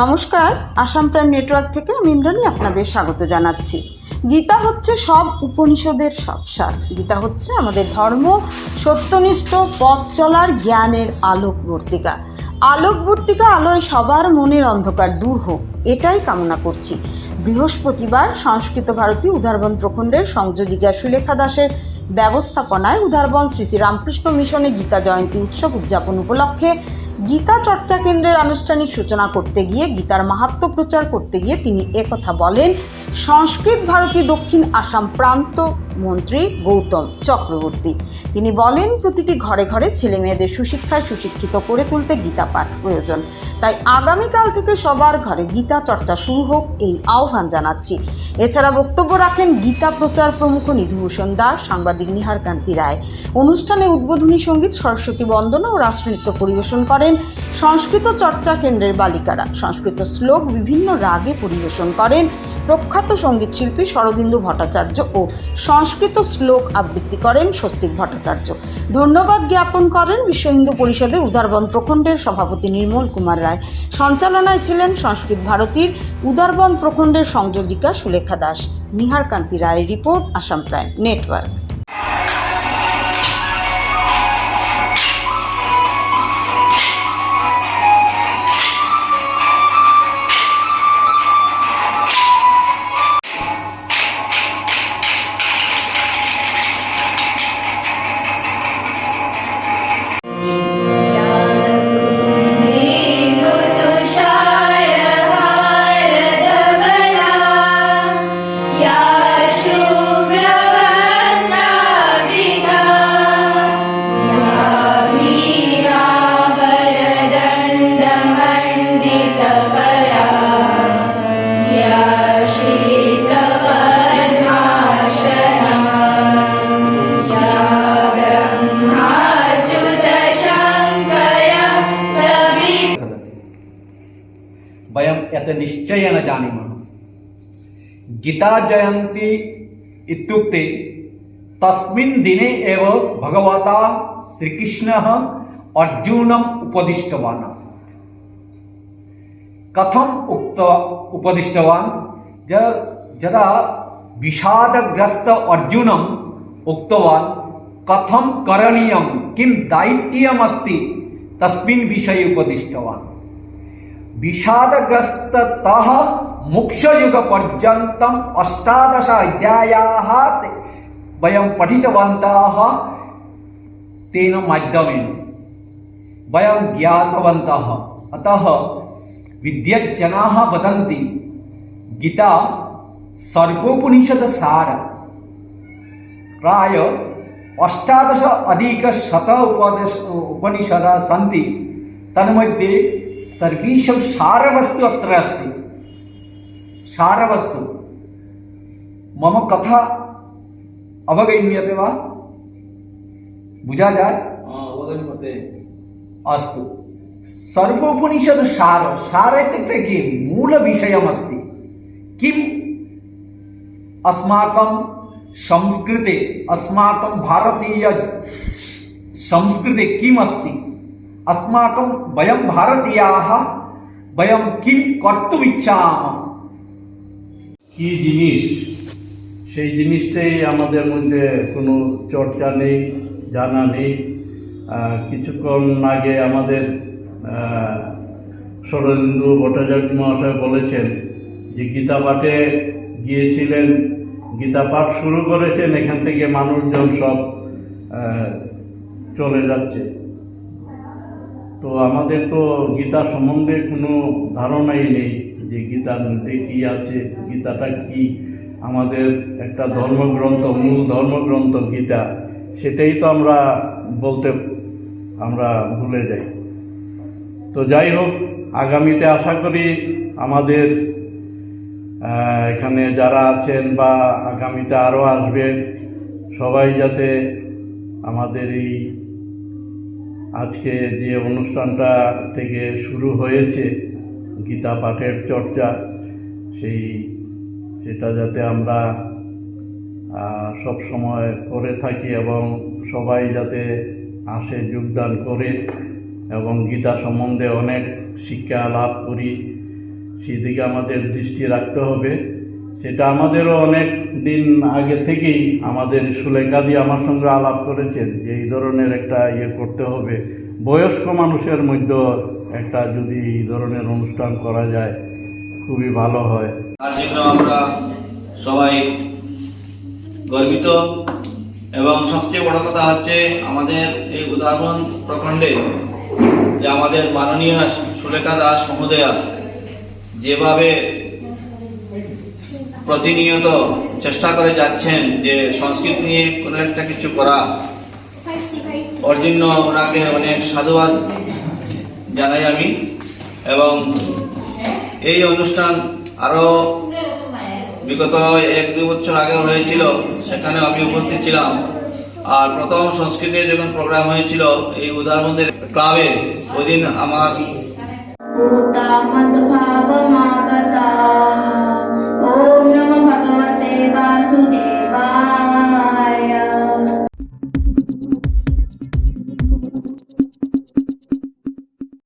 নমস্কার, Assam prime network থেকে আমি ইন্দ্রাণী আপনাদের স্বাগত জানাচ্ছি। গীতা হচ্ছে সব উপনিষদের সবসার গীতা হচ্ছে আমাদের ধর্ম, সত্যনিষ্ঠ, পথ চলার জ্ঞানের আলোকবর্তিকা আলোকবর্তিকা আলোয় সবার মনের অন্ধকার দূর হোক, এটাই কামনা করছি। বৃহস্পতিবার সংস্কৃত ভারতী উদারবন প্রখণ্ডের সংযোজিকা সুলেখা দাসের ব্যবস্থাপনায় উদারবন শ্রী শ্রী রামকৃষ্ণ মিশনে গীতা জয়ন্তী উৎসব উদযাপন উপলক্ষে গীতা চর্চা কেন্দ্রের আনুষ্ঠানিক সূচনা করতে গিয়ে, গীতার মাহাত্ম প্রচার করতে গিয়ে তিনি একথা বলেন, সংস্কৃত ভারতী দক্ষিণ আসাম প্রান্ত মন্ত্রী গৌতম চক্রবর্তী। তিনি বলেন, প্রতিটি ঘরে ঘরে ছেলে মেয়েদের সুশিক্ষায় সুশিক্ষিত করে তুলতে গীতা পাঠ প্রয়োজন। তাই আগামীকাল থেকে সবার ঘরে গীতা চর্চা শুরু হোক এই আহ্বান জানাচ্ছি। এছাড়া বক্তব্য রাখেন গীতা প্রচার প্রমুখ নিধিভূষণ দাস, সাংবাদিক নিহার কান্তি রায়। অনুষ্ঠানে উদ্বোধনী সংগীত সরস্বতী বন্দনা ও রাষ্ট্রনৃত্য পরিবেশন করেন সংস্কৃত চর্চা কেন্দ্রের বালিকারা। সংস্কৃত শ্লোক বিভিন্ন রাগে পরিবেশন করেন প্রখ্যাত সংগীত শিল্পী শরদিন্দু ভট্টাচার্য ও সংস্কৃত শ্লোক আবৃত্তি করেন স্বস্তিক ভট্টাচার্য। ধন্যবাদ জ্ঞাপন করেন বিশ্ব হিন্দু পরিষদে উদারবন প্রখণ্ডের সভাপতি নির্মল কুমার রায়। সঞ্চালনায় ছিলেন সংস্কৃত ভারতীর উদারবন প্রখণ্ডের সংযোজিকা সুলেখা দাস। নিহার কান্তি রায়ের রিপোর্ট, আসাম প্রাইম, নেটওয়ার্ক। निश्चयेन जानीमः गीता जयन्ती इत्युक्ते तस्मिन् दिने एव भगवता श्रीकृष्णः अर्जुनम् उपदिष्टवान् आसीत् कथम् उक्त उपदिष्टवान् ज यदा विषादग्रस्त अर्जुनम् उक्तवान् कथं करणीयं किं दायित्वमस्ति तस्मिन् विषये उपदिष्टवान् विषादग्रस्ततः मोक्षयुगपर्यन्तम् अष्टादश अध्यायाः ते- वयं पठितवन्तः तेन माध्यमेन वयं ज्ञातवन्तः अतः विद्यज्जनाः वदन्ति गीता सर्वोपनिषदसार प्राय अष्टादश अधिकशत उपदेश उपनिषदः सन्ति तन्मध्ये सर्वेषां सारवस्तु अत्र अस्ति। सारवस्तु मम कथा अवगम्यते वा? बुझा जाए अस्तु। सर्वोपनिषद सार सार इत्युक्ते किं? मूलविषयमस्ति। किम्? अस्माकं संस्कृते अस्माकं भारतीय संस्कृते किम् अस्ति अस्माकं वयं भारतीयाः वयं किं कर्तुमिच्छामः কি জিনিস সেই জিনিসটাই আমাদের মধ্যে কোনো চর্চা নেই জানা নেই আহ, কিছুক্ষণ আগে আমাদের আহ, শরণেন্দু ভট্টাচার্য মহাশয় বলেছেন যে গীতা পাঠে গিয়েছিলেন গীতা পাঠ শুরু করেছেন এখান থেকে মানুষজন সব আহ, চলে যাচ্ছে তো আমাদের তো গীতা সম্বন্ধে কোনো ধারণাই নেই যে গীতার মধ্যে কী আছে, গীতাটা কি। আমাদের একটা ধর্মগ্রন্থ, মূল ধর্মগ্রন্থ গীতা, সেটাই তো আমরা বলতে, আমরা ভুলে যাই। তো যাই হোক, আগামীতে আশা করি আমাদের এখানে যারা আছেন বা আগামীতে আরও আসবেন, সবাই যাতে আমাদের এই আজকে যে অনুষ্ঠানটা থেকে শুরু হয়েছে, গীতা পাঠের চর্চা, সেই সেটা যাতে আমরা সব সময় করে থাকি এবং সবাই যাতে আসে যোগদান করে এবং গীতা সম্বন্ধে অনেক শিক্ষা লাভ করি, সেদিকে আমাদের দৃষ্টি রাখতে হবে। সেটা আমাদেরও অনেক দিন আগে থেকেই আমাদের সুলেখা দিয়ে আমার সঙ্গে আলাপ করেছেন যে এই ধরনের একটা ইয়ে করতে হবে। বয়স্ক মানুষের মধ্যে একটা যদি এই ধরনের অনুষ্ঠান করা যায়, খুবই ভালো হয়। তার জন্য আমরা সবাই গর্বিত এবং সবচেয়ে বড় কথা হচ্ছে আমাদের এই উদাহরণ প্রখণ্ডে যে আমাদের মাননীয় সুলেখা দাস মহোদয়া যেভাবে প্রতিনিয়ত চেষ্টা করে যাচ্ছেন যে সংস্কৃত নিয়ে কোনো একটা কিছু করা। ওর জন্য ওনাকে অনেক সাধুবাদ জানাই আমি। এবং এই অনুষ্ঠান আরও বিগত এক দু বছর আগে হয়েছিল সেখানে আমি উপস্থিত ছিলাম। আর প্রথম সংস্কৃতি যখন প্রোগ্রাম হয়েছিল এই উদাহরণের ক্লাবে ওই দিন আমার